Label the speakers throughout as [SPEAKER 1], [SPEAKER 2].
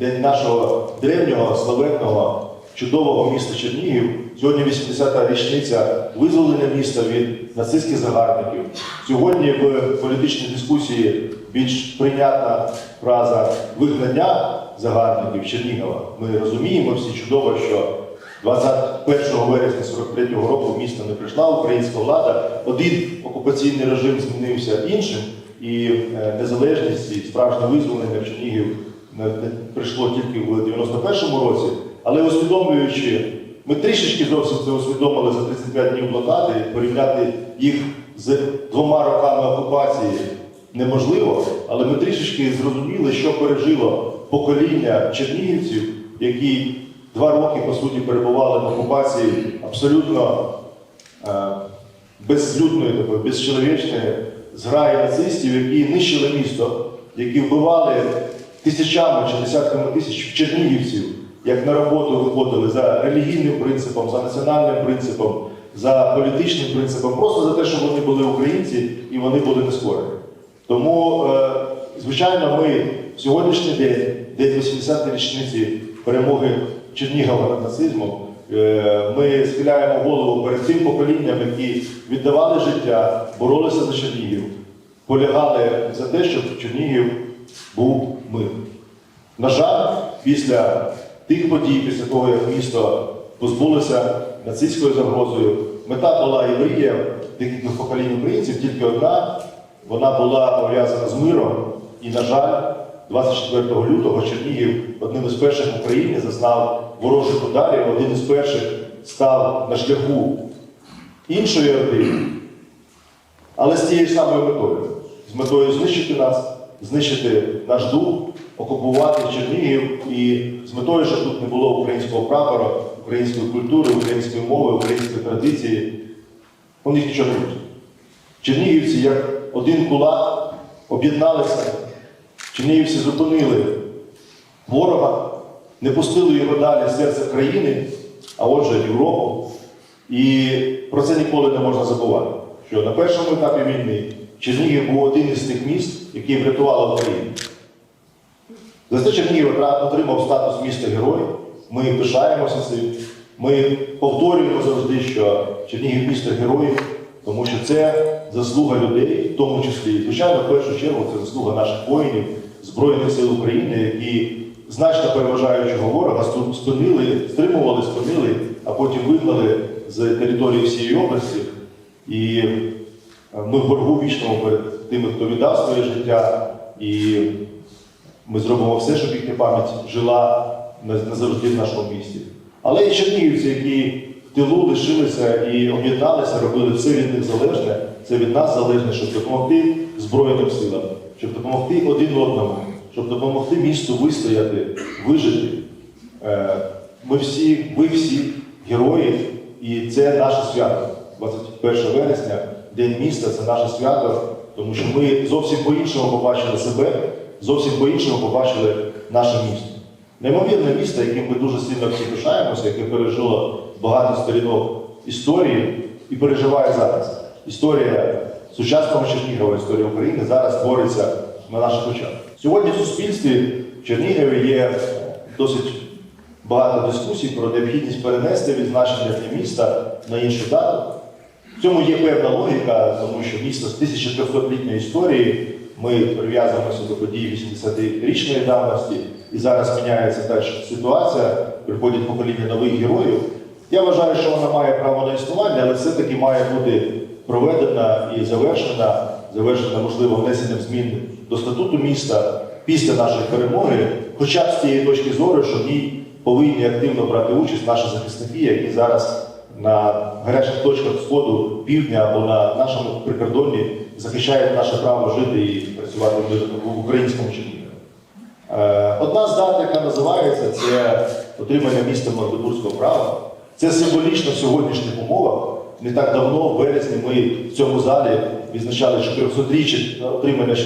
[SPEAKER 1] день нашого древнього, славетного, чудового міста Чернігів. Сьогодні 80-та річниця визволення міста від нацистських загарбників. Сьогодні в політичній дискусії більш прийнятна фраза вигнання загарбників Чернігова. Ми розуміємо всі чудово, що 21 вересня 43-го року місто не прийшла українська влада. Один окупаційний режим змінився іншим, і е, незалежність і справжнє визволення в Чернігів прийшло тільки в 91-му році. Але усвідомлюючи, ми трішечки зовсім це усвідомили за 35 днів блокади, порівняти їх з двома роками окупації неможливо, але ми трішечки зрозуміли, що пережило покоління чернігівців, які два роки по суті перебували в окупації абсолютно е, безлюдної, безчеловічної зграї нацистів, які нищили місто, які вбивали тисячами чи десятками тисяч чернігівців, як на роботу виходили за релігійним принципом, за національним принципом, за політичним принципом, просто за те, що вони були українці і вони були не скорені. Тому, е, звичайно, ми в сьогоднішній день, день 80-ї річниці перемоги Чернігова над нацизмом, е, ми схиляємо голову перед тим поколінням, які віддавали життя, боролися за Чернігів, полягали за те, щоб Чернігів був мир. На жаль, після тих подій, після того, як місто позбулося нацистською загрозою, мета була і мрія декількох поколінь українців, тільки одна, вона була пов'язана з миром. І, на жаль, 24 лютого Чернігів одним із перших в Україні зазнав ворожих ударів, один із перших став на шляху іншої орди, але з тією самою метою. З метою знищити нас, знищити наш дух, окупувати Чернігів і з метою, щоб тут не було українського прапора, української культури, української мови, української традиції. У них нічого не. Чернігівці, як один кулак, об'єдналися. Чернігівці зупинили ворога, не пустили його далі в серце країни, а отже, Європу. І про це ніколи не можна забувати. Що на першому етапі війни Чернігів був один із тих міст, який врятувала Україну. За це Чернігів отримав статус міста герой. Ми пишаємося цим. Ми повторюємо завжди, що Чернігів місто героїв, тому що це заслуга людей, в тому числі, звичайно, в першу чергу, це заслуга наших воїнів, Збройних сил України, які значно переважаючого ворога спинили, стримували, спинили, а потім вигнали з території всієї області. І ми в боргу вічному перед тими, хто віддав своє життя. І ми зробимо все, щоб їхня пам'ять жила на- назавжди в нашому місті. Але і чернігівці, які в тилу лишилися і об'єдналися, робили все від них залежне, це від нас залежне, щоб допомогти Збройним силам, щоб допомогти один одному, щоб допомогти місту вистояти, вижити. Е, Ми всі, ви всі герої, і це наше свято. 21 вересня, День міста це наше свято, тому що ми зовсім по-іншому побачили себе, зовсім по-іншому побачили наше місто. Неймовірне місто, яким ми дуже сильно всі пишаємося, яке пережило багато сторінок історії і переживає зараз. Історія сучасного Чернігова, історія України зараз твориться на наших очах. Сьогодні в суспільстві в Чернігові є досить багато дискусій про необхідність перенести відзначення Дня міста на іншу дату. В цьому є певна логіка, тому що місто з 1300-літньої історії, ми прив'язуємося до подій 80-річної давності, і зараз міняється теж ситуація, приходять покоління нових героїв. Я вважаю, що вона має право на існування, але все-таки має бути проведена і завершена, завершена, можливо, внесенням змін до статуту міста після нашої перемоги, хоча б з тієї точки зору, що в ній повинні активно брати участь наші захисники, які зараз на гарячих точках сходу, півдня або на нашому прикордонні захищають наше право жити і працювати в- українському Чернігові. Е, Одна з дат, яка називається, це отримання міста Магдебурзького права. Це символічно в сьогоднішніх умовах. Не так давно, в березні, ми в цьому залі відзначали 400-річчя отримання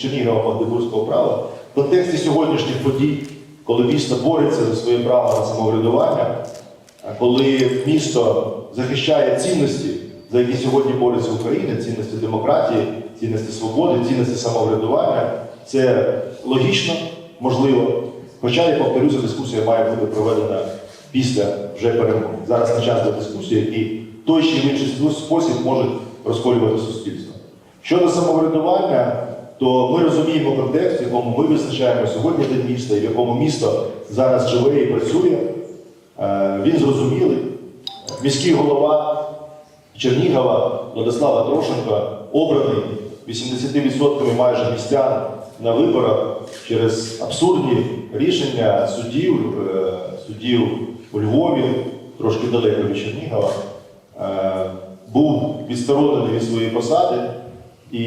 [SPEAKER 1] Чернігова Магдебурзького права. В контексті сьогоднішніх подій, коли місто бореться за своє право на самоврядування, коли місто захищає цінності, за які сьогодні бореться Україна, цінності демократії, цінності свободи, цінності самоврядування, це логічно, можливо. Хоча, я повторюся, дискусія має бути проведена після вже перемоги. Зараз не час для дискусії, які той чи інший спосіб можуть розколювати суспільство. Щодо самоврядування, то ми розуміємо контекст, в якому ми визначаємо сьогодні день міста, і в якому місто зараз живе і працює. Е, Він зрозумілий. Міський голова Чернігова Владислава Трошенка обраний 80% майже містян на виборах через абсурдні рішення суддів, е, суддів у Львові, трошки далеко від Чернігова, е, був відсторонений від своєї посади. І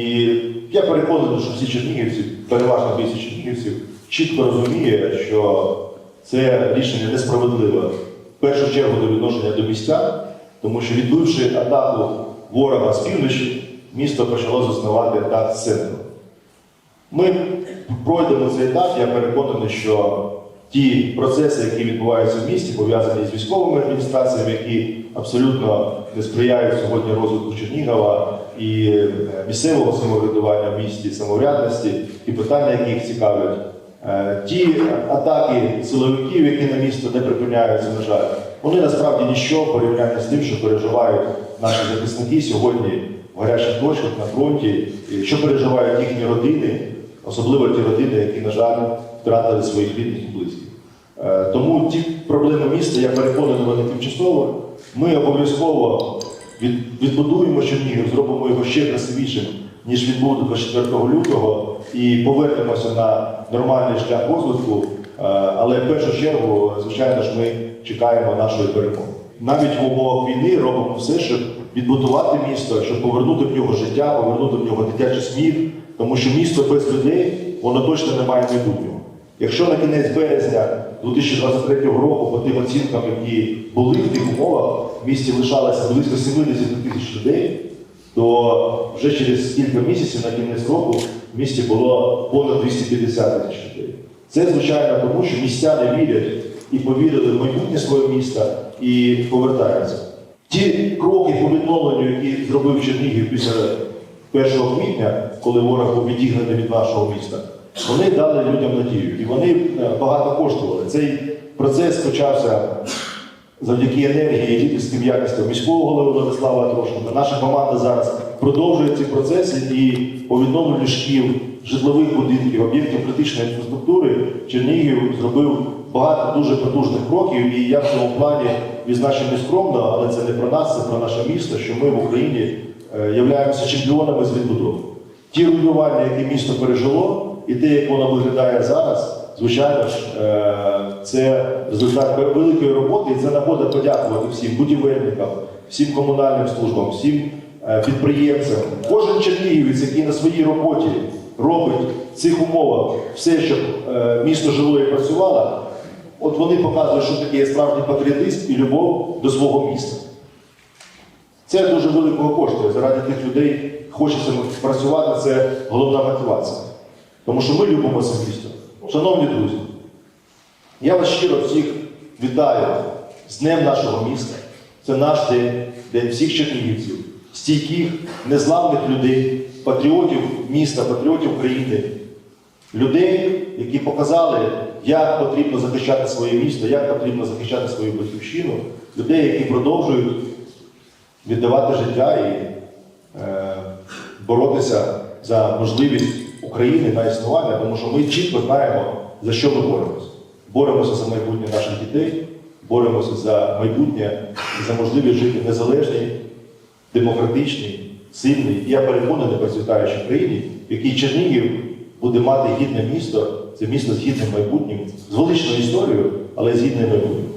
[SPEAKER 1] я переконаний, що всі чернігівці, переважна більшість чернігівців, чітко розуміє, що це рішення несправедливе в першу чергу до відношення до містян, тому що відбивши атаку ворога з півночі, місто почало заснувати атак з центру. Ми пройдемо цей етап, я переконаний, що ті процеси, які відбуваються в місті, пов'язані з військовими адміністраціями, які абсолютно не сприяють сьогодні розвитку Чернігова і е, місцевого самоврядування в місті, самоврядності, і питання, які їх цікавлять. Е, Ті атаки силовиків, які на місто не припиняються, на жаль, вони насправді ніщо в порівнянні з тим, що переживають наші захисники сьогодні в гарячих точках на фронті, і що переживають їхні родини, особливо ті родини, які, на жаль, втратили своїх рідних і близьких. Е, Тому ті проблеми міста, я переконаний, вони тимчасово. Ми обов'язково відбудуємо Чернігів, зробимо його ще красивішим, ніж він був до 24 лютого, і повернемося на нормальний шлях розвитку. Е, Але в першу чергу, звичайно ж, ми чекаємо нашої перемоги. Навіть в умовах війни робимо все, щоб відбудувати місто, щоб повернути в нього життя, повернути в нього дитячий сміх, тому що місто без людей воно точно не має майбутнього. Якщо на кінець березня 2023 року, по тим оцінкам, які були в тих умовах, в місті лишалося близько 70 тисяч людей, то вже через кілька місяців на кінець року в місті було понад 250 тисяч людей. Це звичайно тому, що містяни вірять і повірили в майбутнє свого міста і повертаються. Ті кроки по відновленню, які зробив Чернігів після 1 квітня, коли ворог був відігнаний від нашого міста, вони дали людям надію. І вони е, багато коштували. Цей процес почався завдяки енергії лідерським якостям міського голови Владислава Трошенка. Наша команда зараз продовжує ці процеси і по відновленню шкіл, житлових будинків, об'єктів критичної інфраструктури Чернігів зробив багато дуже потужних кроків. І я в цьому плані відзначу скромно, але це не про нас, це про наше місто, що ми в Україні е, являємося чемпіонами з відбудови. Ті руйнування, які місто пережило, і те, як воно виглядає зараз, звичайно ж, е, це результат великої роботи, і це нагода подякувати всім будівельникам, всім комунальним службам, всім е, підприємцям. Кожен чернігівець, який на своїй роботі робить в цих умовах все, щоб е, місто жило і працювало, от вони показують, що таке справжній патріотизм і любов до свого міста. Це дуже великого коштує. Заради тих людей хочеться працювати, це головна мотивація. Тому що ми любимо це місто. Шановні друзі, я вас щиро всіх вітаю з Днем нашого міста. Це наш день, день всіх чернігівців, стійких, незламних людей, патріотів міста, патріотів країни, людей, які показали, як потрібно захищати своє місто, як потрібно захищати свою батьківщину, людей, які продовжують віддавати життя і е, боротися за можливість України на існування, тому що ми чітко знаємо, за що ми боремося. Боремося за майбутнє наших дітей, боремося за майбутнє і за можливість жити в незалежній, демократичній, сильній і я переконаний процвітаючій країні, в якій Чернігів буде мати гідне місто, це місто з гідним майбутнім, з величною історією, але з гідним майбутнім.